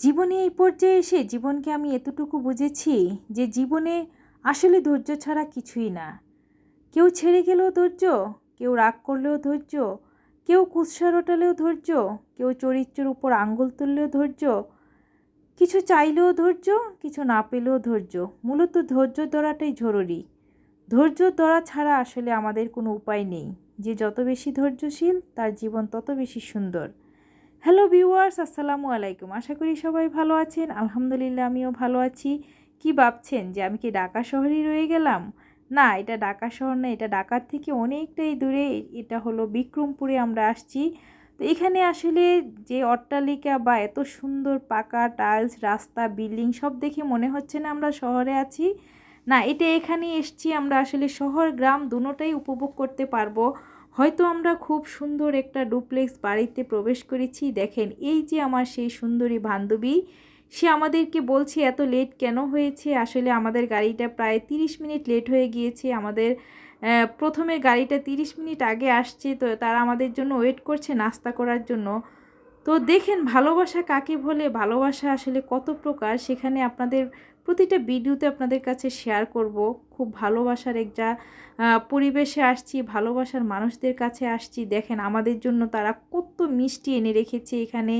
জীবনে এই পর্যায়ে এসে জীবনকে আমি এতটুকু বুঝেছি যে জীবনে আসলে ধৈর্য ছাড়া কিছুই না। কেউ ছেড়ে গেলেও ধৈর্য, কেউ রাগ করলেও ধৈর্য, কেউ কুৎসা রটালেও ধৈর্য, কেউ চরিত্রের উপর আঙ্গুল তুললেও ধৈর্য, কিছু চাইলেও ধৈর্য, কিছু না পেলেও ধৈর্য। মূলত ধৈর্য ধরাটাই জরুরি। ধৈর্য ধরা ছাড়া আসলে আমাদের কোনো উপায় নেই। যে যত বেশি ধৈর্যশীল, তার জীবন তত বেশি সুন্দর। হ্যালো ভিউয়ার্স, আসসালামু আলাইকুম। আশা করি সবাই ভালো আছেন। আলহামদুলিল্লাহ, আমিও ভালো আছি। কি ভাবছেন যে আমি কি ঢাকা শহরেই রয়ে গেলাম? না, এটা ঢাকা শহর না, এটা ঢাকার থেকে অনেকটাই দূরে। এটা হলো বিক্রমপুরে আমরা আসছি। তো এখানে আসলে যে অট্টালিকা বা এত সুন্দর পাকা টাইলস, রাস্তা, বিল্ডিং সব দেখে মনে হচ্ছে না আমরা শহরে আছি। না, এটা এখানে এসছি আমরা আসলে শহর, গ্রাম দুটোটাই উপভোগ করতে পারব। হয়তো আমরা খুব সুন্দর একটা ডুপ্লেক্স বাড়িতে প্রবেশ করেছি। দেখেন, এই যে আমার সেই সুন্দরী বান্ধবী, সে আমাদেরকে বলছে, এত লেট কেন হয়েছে? আসলে আমাদের গাড়িটা প্রায় তিরিশ মিনিট লেট হয়ে গিয়েছে। আমাদের প্রথমে গাড়িটা তিরিশ মিনিট আগে আসছে, তো তারা আমাদের জন্য ওয়েট করছে নাস্তা করার জন্য। তো দেখেন, ভালোবাসা কাকে বলে? ভালোবাসা আসলে কত প্রকার। সেখানে আপনাদের প্রতিটা ভিডিওতে আপনাদের কাছে শেয়ার করব। খুব ভালোবাসার একটা পরিবেশে আসছি, ভালোবাসার মানুষদের কাছে আসছি। দেখেন, আমাদের জন্য তারা কত মিষ্টি এনে রেখেছে এখানে।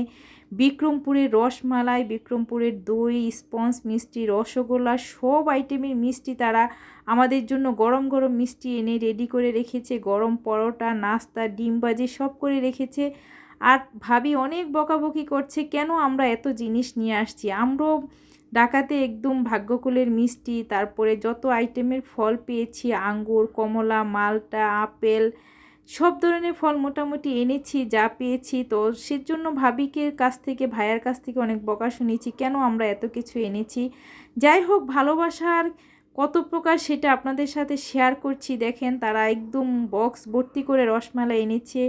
বিক্রমপুরের রসমালাই, বিক্রমপুরের দই, স্পঞ্জ মিষ্টি, রসগোল্লা, সব আইটেমের মিষ্টি তারা আমাদের জন্য গরম গরম মিষ্টি এনে রেডি করে রেখেছে। গরম পরোটা, নাস্তা, ডিম বাজি সব করে রেখেছে। আর ভাবি অনেক বকাবকি করছে, কেন আমরা এত জিনিস নিয়ে আসছি? আমরাও ডাকাতে একদম ভাগ্যকুলের মিষ্টি, তারপরে যত আইটেমের ফল পেয়েছি, আঙ্গুর, কমলা, মালটা, আপেল, সব ধরনের ফল মোটামুটি এনেছি, যা পেয়েছি। তো সেজন্য ভাবিকের কাছ থেকে, ভাইয়ার কাছ থেকে অনেক বকা শুনেছি, কেন আমরা এত কিছু এনেছি? যাই হোক, ভালোবাসার কত প্রকার সেটা আপনাদের সাথে শেয়ার করছি। দেখেন, তারা একদম বক্স ভর্তি করে রসমালাই এনেছে।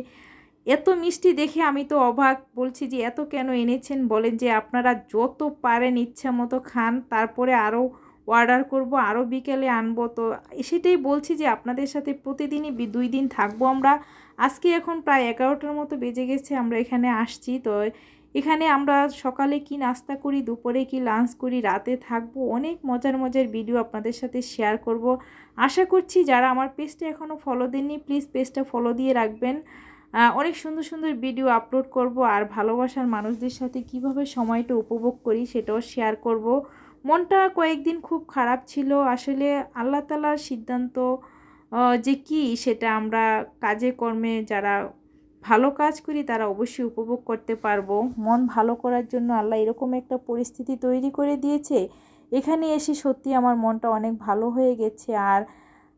এত মিষ্টি দেখে আমি তো অবাক। বলছি যে, এত কেন এনেছেন? বলেন যে, আপনারা যত পারেন ইচ্ছা মতো খান, তারপরে আরও অর্ডার করব আরও বিকেলে আনব। তো সেটাই বলছি যে, আপনাদের সাথে প্রতিদিনই দুই দিন থাকব আমরা। আজকে এখন প্রায় এগারোটার মতো বেজে গেছে, আমরা এখানে আসছি। তো এখানে আমরা সকালে কি নাস্তা করি, দুপুরে কি লাঞ্চ করি, রাতে থাকব, অনেক মজার মজার ভিডিও আপনাদের সাথে শেয়ার করব। আশা করছি যারা আমার পেজটা এখনও ফলো দেননি প্লিজ পেজটা ফলো দিয়ে রাখবেন। অনেক সুন্দর সুন্দর ভিডিও আপলোড করব আর ভালোবাসার মানুষদের সাথে কীভাবে সময়টা উপভোগ করি সেটাও শেয়ার করব। মনটা কয়েকদিন খুব খারাপ ছিল। আসলে আল্লাহ তালার সিদ্ধান্ত যে কি সেটা আমরা কাজে কর্মে যারা ভালো কাজ করি তারা অবশ্যই উপভোগ করতে পারব। মন ভালো করার জন্য আল্লাহ এরকম একটা পরিস্থিতি তৈরি করে দিয়েছে। এখানে এসে সত্যি আমার মনটা অনেক ভালো হয়ে গেছে। আর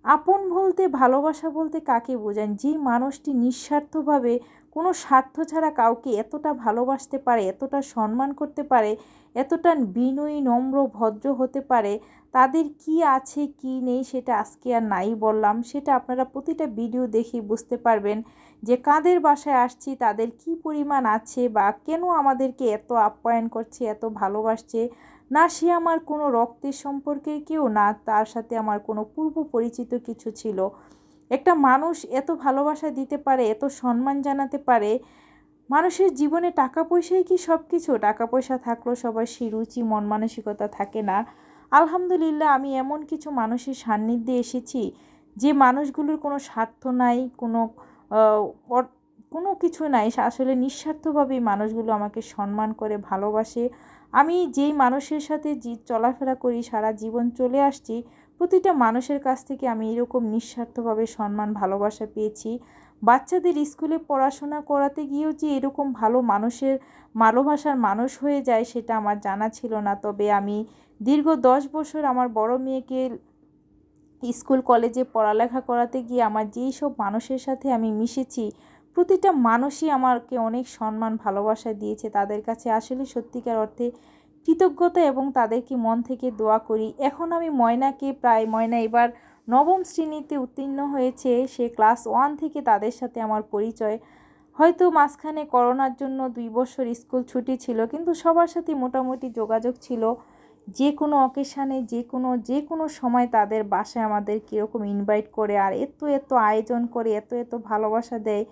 আপন বলতে, ভালোবাসা বলতে কাকে বোঝান যে মানুষটি নিঃস্বার্থভাবে কোনো স্বার্থ ছাড়া কাউকে এতটা ভালোবাসতে পারে, এতটা সম্মান করতে পারে, এতটা বিনয়ী, নম্র, ভদ্র হতে পারে, তাদের কি আছে, কি নেই সেটা আজকে আর নাই বললাম। সেটা আপনারা প্রতিটা ভিডিও দেখেই বুঝতে পারবেন যে কাদের বাসায় আসছি, তাদের কি পরিমাণ আছে বা কেন আমাদেরকে এত আপ্যায়ন করছে, এত ভালোবাসছে না সে আমার কোনো রক্তের সম্পর্কের কেউ না, তার সাথে আমার কোনো পূর্ব পরিচিত কিছু ছিল। একটা মানুষ এত ভালোবাসা দিতে পারে, এত সম্মান জানাতে পারে, মানুষের জীবনে টাকা পয়সাই কি সব কিছু টাকা পয়সা থাকলেও সবার, সেই রুচি, মন মানসিকতা থাকে না। আলহামদুলিল্লাহ, আমি এমন কিছু মানুষের সান্নিধ্যে এসেছি, যে মানুষগুলোর কোনো স্বার্থ নাই, কোনো কোনো কিছু নাই। আসলে নিঃস্বার্থভাবেই মানুষগুলো আমাকে সম্মান করে, ভালোবাসে। আমি যেই মানুষের সাথে চলাফেরা করি, সারা জীবন চলে আসছি, প্রতিটা মানুষের কাছ থেকে আমি এরকম নিঃস্বার্থভাবে সম্মান, ভালোবাসা পেয়েছি। বাচ্চাদের স্কুলে পড়াশোনা করাতে গিয়েও যে এরকম ভালো মানুষের ভালোবাসার মানুষ হয়ে যায় সেটা আমার জানা ছিল না। তবে আমি দীর্ঘ দশ বছর আমার বড় মেয়েকে স্কুল, কলেজে পড়ালেখা করাতে গিয়ে আমার যেই সব মানুষের সাথে আমি মিশেছি প্রতিটা মানুষই আমাকে অনেক সম্মান, ভালোবাসা দিয়েছে তাদের কাছে। আসলে সত্যিকার অর্থে কৃতজ্ঞতা এবং তাদেরকে মন থেকে দোয়া করি। এখন আমি ময়নাকে প্রায়, ময়না এবার নবম শ্রেণীতে উত্তীর্ণ হয়েছে। সে ক্লাস ওয়ান থেকে তাদের সাথে আমার পরিচয়। হয়তো মাঝখানে করোনার জন্য দুই বছর স্কুল ছুটি ছিল, কিন্তু সবার সাথে মোটামুটি যোগাযোগ ছিল। যে কোনো অকেশানে, যে কোনো যে কোনো সময় তাদের বাসায় আমাদের কীরকম ইনভাইট করে আর এত এত আয়োজন করে, এত এত ভালোবাসা দেয়।